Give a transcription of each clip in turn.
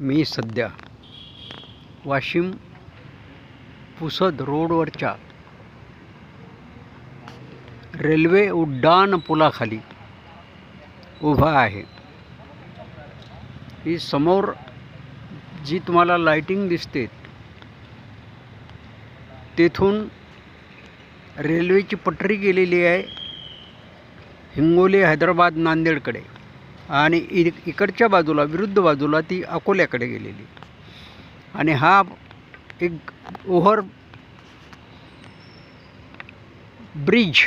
मी सध्या वाशिम पुसद रोडवरच्या रेल्वे उड्डाण पुलाखाली उभा आहे. ही समोर जी तुम्हाला लाइटिंग दिसते तेथून रेल्वेची पटरी गेलेली आहे हिंगोली हैदराबाद नांदेडकडे. आणि इ इकडच्या बाजूला विरुद्ध बाजूला ती अकोल्याकडे गेलेली. आणि हा एक ओव्हर ब्रिज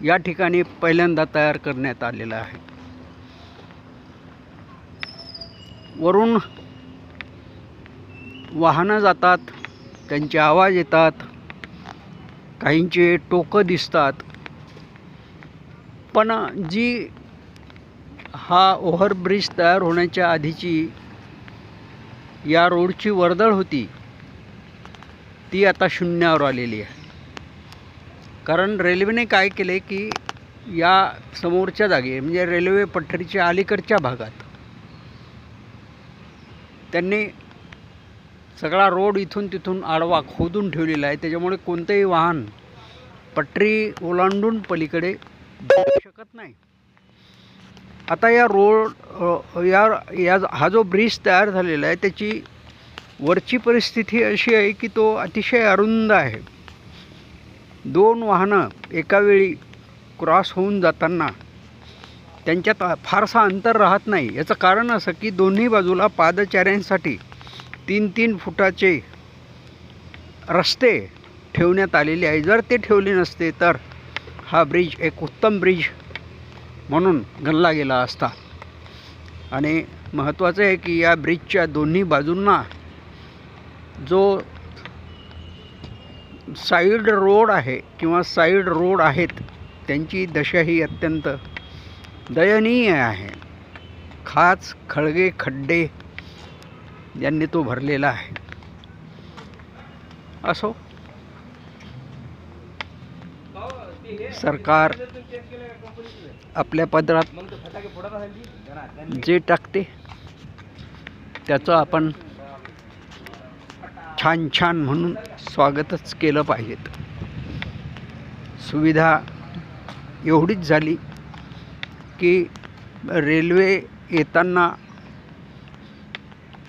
या ठिकाणी पहिल्यांदा तयार करण्यात आलेला आहे. वरून वाहनं जातात त्यांचे आवाज येतात काहींचे टोकं दिसतात. पण जी हा ओव्हरब्रिज तयार होण्याच्या आधीची या रोडची वर्दळ होती ती आता शून्यावर आलेली आहे. कारण रेल्वेने काय केले की या समोरच्या जागी म्हणजे रेल्वे पठडीच्या अलीकडच्या भागात त्यांनी सगळा रोड इथून तिथून आडवा खोदून ठेवलेला आहे. त्याच्यामुळे कोणतंही वाहन पटरी ओलांडून पलीकडे जाऊ शकत नाही. आता या रोड या या हा जो ब्रिज तयार झालेला आहे त्याची वरची परिस्थिती अशी आहे की तो अतिशय अरुंद आहे. दोन वाहनं एकावेळी क्रॉस होऊन जाताना त्यांच्यात फारसा अंतर राहत नाही. याचं कारण असं की दोन्ही बाजूला पादचाऱ्यांसाठी तीन तीन फुटाचे रस्ते ठेवण्यात आलेले आहे. जर ते ठेवले नसते तर हा ब्रिज एक उत्तम ब्रिज म्हणून गणला गेला असता. आणि महत्त्वाचं आहे की या ब्रिजच्या दोन्ही बाजूंना जो साईड रोड आहे किंवा साईड रोड आहेत त्यांची दशा ही अत्यंत दयनीय आहे. खाच खळगे खड्डे यांनी तो भरलेला आहे. असो. सरकार आपल्या पदरात जे टाकते त्याचं आपण छान छान म्हणून स्वागतच केलं पाहिजेत. सुविधा एवढीच झाली की रेल्वे येताना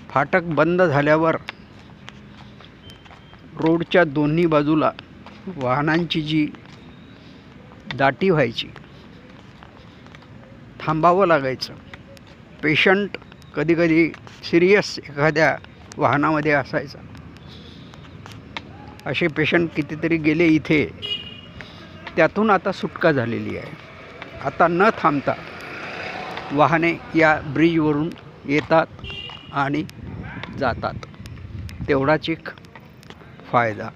फाटक बंद झाल्यावर रोडच्या दोन्ही बाजूला वाहनांची जी दाटी व्हायची. थांबावं लागायचं. पेशंट कधीकधी सिरियस एखाद्या वाहनामध्ये असायचा. असे पेशंट कितीतरी गेले इथे. त्यातून आता सुटका झालेली आहे. आता न थांबता वाहने या ब्रिजवरून येतात आणि जातात. तेवढाच एक फायदा.